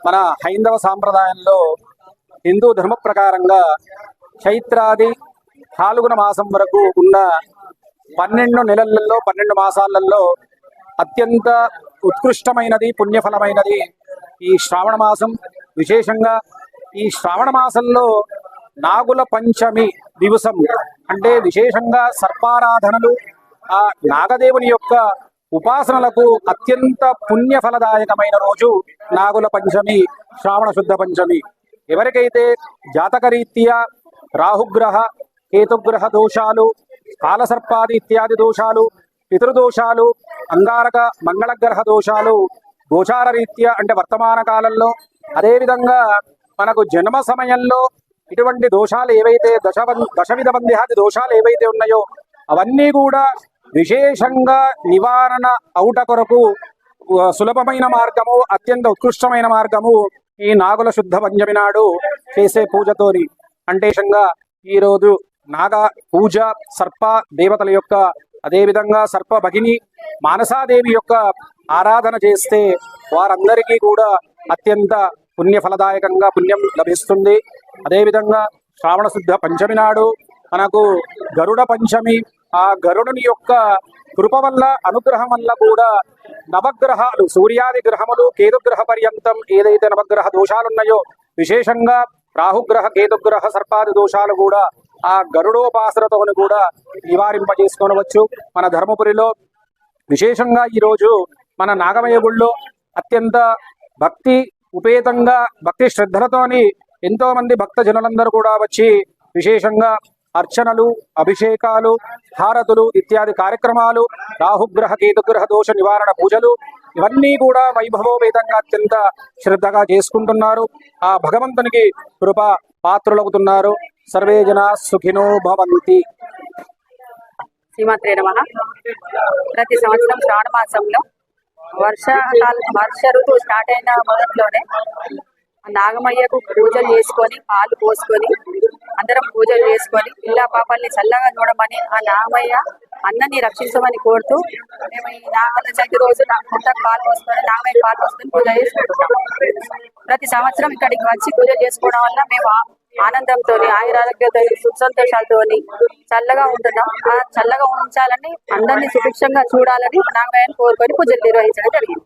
మన హైందవ సాంప్రదాయంలో హిందూ ధర్మ ప్రకారంగా చైత్రాది ఫాల్గుణ మాసం వరకు ఉన్న పన్నెండు నెలలలో పన్నెండు మాసాలలో అత్యంత ఉత్కృష్టమైనది పుణ్యఫలమైనది ఈ శ్రావణ మాసం. విశేషంగా ఈ శ్రావణ మాసంలో నాగుల పంచమి దివసం అంటే విశేషంగా సర్పారాధనలు ఆ నాగదేవుని యొక్క ఉపాసనలకు అత్యంత పుణ్యఫలదాయకమైన రోజు నాగుల పంచమి శ్రావణ శుద్ధ పంచమి. ఎవరికైతే జాతకరీత్యా రాహుగ్రహ కేతుగ్రహ దోషాలు కాలసర్పాది ఇత్యాది దోషాలు పితృదోషాలు అంగారక మంగళగ్రహ దోషాలు గోచార రీత్యా అంటే వర్తమాన కాలంలో అదేవిధంగా మనకు జన్మ సమయంలో ఇటువంటి దోషాలు ఏవైతే దశ దశవిధ బంధ్యాది దోషాలు ఏవైతే ఉన్నాయో అవన్నీ కూడా విశేషంగా నివారణ అవుట కొరకు సులభమైన మార్గము అత్యంత ఉత్కృష్టమైన మార్గము ఈ నాగుల శుద్ధ పంచమి నాడు చేసే పూజతోని. అంటే ఈరోజు ఈ రోజు నాగ పూజ సర్ప దేవతల యొక్క అదేవిధంగా సర్ప భగిని మానసాదేవి యొక్క ఆరాధన చేస్తే వారందరికీ కూడా అత్యంత పుణ్య ఫలదాయకంగా పుణ్యం లభిస్తుంది. అదేవిధంగా శ్రావణ శుద్ధ పంచమి నాడు మనకు గరుడ పంచమి ఆ గరుడుని యొక్క కృప వల్ల అనుగ్రహం వల్ల కూడా నవగ్రహాలు సూర్యాది గ్రహములు కేతుగ్రహ పర్యంతం ఏదైతే నవగ్రహ దోషాలున్నాయో విశేషంగా రాహుగ్రహ కేతుగ్రహ సర్పాది దోషాలు కూడా ఆ గరుడోపాసనతోని కూడా నివారింపజేసుకోనవచ్చు. మన ధర్మపురిలో విశేషంగా ఈరోజు మన నాగమయగుళ్ళో అత్యంత భక్తి ఉపేతంగా భక్తి శ్రద్ధలతోని ఎంతో మంది భక్త జనులందరూ కూడా వచ్చి విశేషంగా అర్చనలు అభిషేకాలు హారతులు ఇత్యాది కార్యక్రమాలు రాహుగ్రహ కేతుగ్రహ దోష నివారణ పూజలు ఇవన్నీ కూడా వైభవోపేతంగా అత్యంత శ్రద్ధగా చేసుకుంటున్నారు. ఆ భగవంతునికి కృప పాత్రులవుతున్నారు. సర్వే జన సుఖినో భవంతి. శ్రీమాత్రే నమ. ప్రతి సంవత్సరం శ్రావణ మాసంలో వర్షాకాల వర్ష ఋతువు స్టార్ట్ అయిన మొదట్లోనే నాగమయ్యకు పూజలు చేసుకొని పాలు పోసుకొని అందరం పూజలు చేసుకొని పిల్ల పాపల్ని చల్లగా చూడమని ఆ నాగమయ్య అన్నని రక్షించమని కోరుతూ మేము ఈ నాగల చవితి రోజు నా పుట్టకు పాలు పోసుకొని నాగమయ్య పాలు పోసుకొని పూజ చేసుకుంటున్నాం. ప్రతి సంవత్సరం ఇక్కడికి వచ్చి పూజలు చేసుకోవడం వల్ల మేము ఆనందంతో ఆయురారోగ్యంతో సుఖసంతోషాలతో చల్లగా ఉంటున్నాం. ఆ చల్లగా ఉంచాలని అందరినీ సుభిక్షంగా చూడాలని నాగమయ్యని కోరుకొని పూజలు నిర్వహించడం జరిగింది.